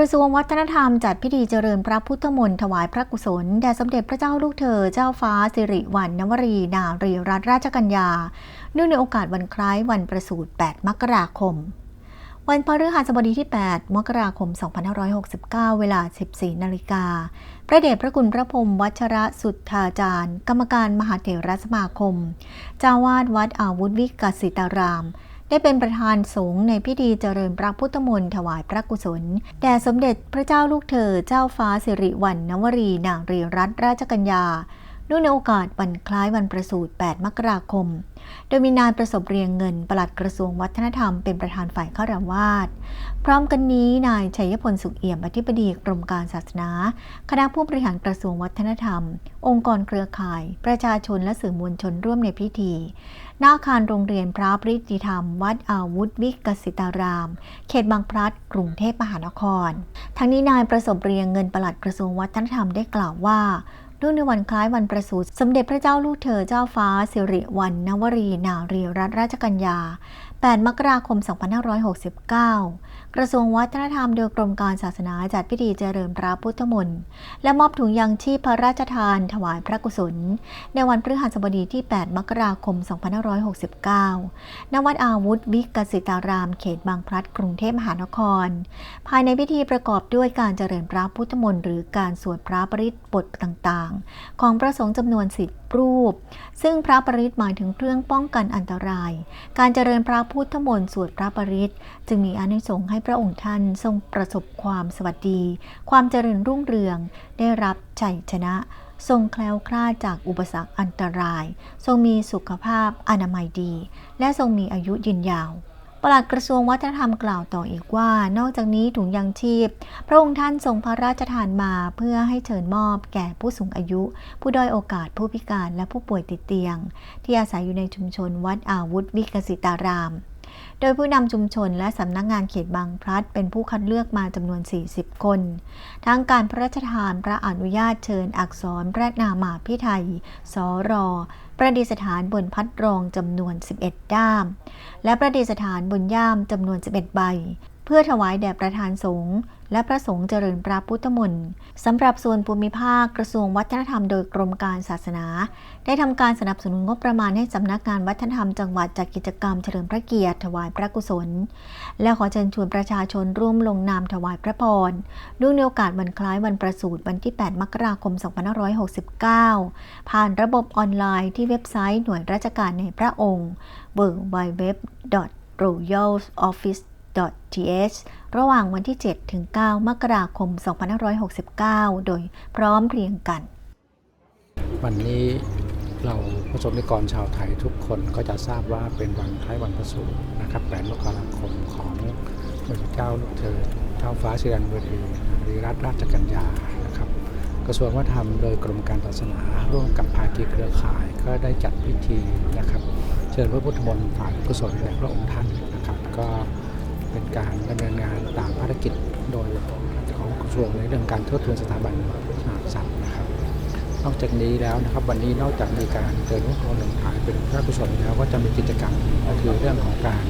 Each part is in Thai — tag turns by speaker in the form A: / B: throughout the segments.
A: ระทรวงวัฒนธรรมจัดพิธีเจริญพระพุทธมนต์ถวายพระกุศลแด่สมเด็จพระเจ้าลูกเธอเจ้าฟ้าสิริวัณณวรีนารีรัตนราชกัญญา เนื่องในโอกาสวันคล้ายวันประสูติ 8 มกราคม วันพฤหัสบดีที่ 8 มกราคม 2569 เวลา 14 นาฬิกา พระเดชพระคุณพระพรมวัชระสุทธาจารย์ กรรมการมหาเถรสมาคม เจ้าวาดวัดอาวุธวิกสิตาราม ได้เป็นประธานสงฆ์ในพิธีเจริญพระพุทธมนต์ถวายพระกุศล แด่สมเด็จพระเจ้าลูกเธอเจ้าฟ้าสิริวัณณวรีนางรีรัตนราชกัญญา นื่องในโอกาสวันคล้ายวันประสูติ 8 มกราคม โดยมีนายประสบเรียงเงิน ปลัดกระทรวงวัฒนธรรมเป็นประธานฝ่ายข้าราวาสพร้อมกันนี้นายชัยพลสุขเอี่ยมอธิบดีกรมการศาสนา คณะผู้บริหารกระทรวงวัฒนธรรม องค์กรเครือข่าย ประชาชนและสื่อมวลชนร่วมในพิธีหน้าอาคารโรงเรียนพระปริติธรรม วัดอาวุธวิกสิตาราม เขตบางพลัด กรุงเทพมหานคร ทั้งนี้นายประสบเรียงเงินปลัดกระทรวงวัฒนธรรมได้กล่าวว่า เนื่องในวันคล้ายวันประสูติสมเด็จพระเจ้าลูกเธอเจ้าฟ้าสิริวัณณวรีนารีรัตนราชกัญญา 8 มกราคม 2569 กระทรวงวัฒนธรรมโดยกรมการศาสนาจัดพิธีเจริญพระพุทธมนต์และมอบถุงยังชีพพระราชทานถวายพระกุศล ในวันพฤหัสบดีที่ 8 มกราคม 2569 ณ วัดอาวุธวิกสิตาราม เขตบางพลัดกรุงเทพมหานคร ภายในพิธีประกอบด้วยการเจริญพระพุทธมนต์หรือการสวดพระปริตบทต่างๆ ของพระสงฆ์จำนวนสิบรูป ซึ่งพระปริตหมายถึงเครื่องป้องกันอันตราย การเจริญพระพุทธมนต์สวดพระปริตจึงมีอานิสงส์ให้พระองค์ท่านทรงประสบความสวัสดี ความเจริญรุ่งเรือง ได้รับชัยชนะ ทรงแคล้วคลาดจากอุปสรรคอันตราย ทรงมีสุขภาพอนามัยดี และทรงมีอายุยืนยาว ปลัดกระทรวงวัฒนธรรมกล่าวต่ออีกว่า นอกจากนี้ถุงยังชีพ พระองค์ท่านทรงพระราชทานมาเพื่อให้เชิญมอบแก่ผู้สูงอายุ ผู้ด้อยโอกาสผู้พิการและผู้ป่วยติดเตียง ที่อาศัยอยู่ในชุมชนวัดอาวุธวิกสิตาราม โดยผู้นำชุมชนและสำนักงงานเขตบางพลัด เป็นผู้คัดเลือกมาจำนวน 40 คน ทั้งการพระราชทานพระอนุญาตเชิญอักษรพระนามาพิไทย สรประดิษฐานบนพัดรองจำนวน 11 ด้าม และประดิษฐานบนย่ามจำนวน 11 ใบ พื่อถวายแด่ประธานสงฆ์และพระสงฆ์เจริญพระพุทธมนต์สำหรับส่วนภูมิภาคกระทรวงวัฒนธรรมโดยกรมการศาสนา ได้ทำการสนับสนุนงบประมาณให้สำนักงานวัฒนธรรมจังหวัดจัดกิจกรรมเฉลิมพระเกียรติถวายพระกุศล และขอเชิญชวนประชาชนร่วมลงนามถวายพระพรเนื่องในโอกาสวันคล้ายวันประสูติวันที่ 8 มกราคม 2569 ผ่านระบบออนไลน์ที่เว็บไซต์หน่วยราชการในพระองค์ www.royaloffice th ระหว่างวันที่ 7 ถึง 9 มกราคม 2569 โดยพร้อมเพรียงกัน
B: วันนี้เราประสบนิกรชาวไทยทุกคนก็จะทราบว่าเป็นวันคล้ายวันประสูตินะครับ8มกราคมของพระเจ้าลูกเธอเจ้าฟ้าสิริวัณวรีรีรัตราชกัญญานะครับ กระทรวงวัฒนธรรมโดยกรมการศาสนา ร่วมกับภาคีเครือข่ายก็ได้จัดพิธีนะครับ เชิญพระพุทธมนต์ฝ่ายกุศลแด่พระองค์ท่านนะครับ ก็ เป็นการดำเนินงานตามภารกิจโดยของกระทรวงในเรื่องการทดทูนสถาบันพระมหากษัตริย์นะครับ นอกจากนี้แล้วนะครับวันนี้นอกจากมีการเตือนพระพรหนึ่งถ่ายเป็นพระกุศลแล้วก็จะมีกิจกรรมก็คือเรื่องของการ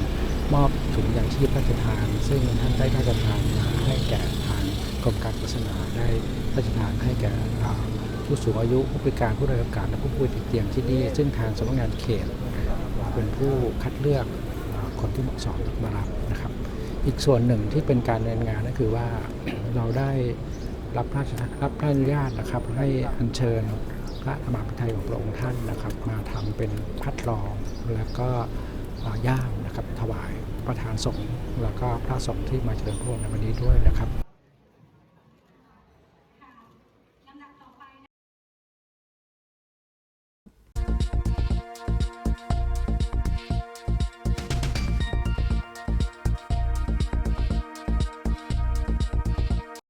B: มอบถุงยางชีพพระราชทาน ซึ่งท่านได้พระราชทานมาให้แก่ทางกรมการศาสนาได้พระราชทานให้แก่ผู้สูงอายุผู้พิการผู้ด้โอกาสและผู้ป่วยติดเตียงที่นี่ซึ่งทางสำนักงานเขตเป็นผู้คัดเลือกคนที่เหมาะสมมารับนะครับ อีกส่วนหนึ่งที่เป็นการดำเนินงานก็คือว่าเราได้รับพระราชรับพระอนุญาตนะครับ ให้อัญเชิญพระธรรมพิไทยของพระองค์ท่านนะครับ มาทำเป็นพัดรองแล้วก็ย่างนะครับถวายประธานสงฆ์แล้วก็พระสงฆ์ที่มาเจริญพระในวันนี้ด้วยนะครับ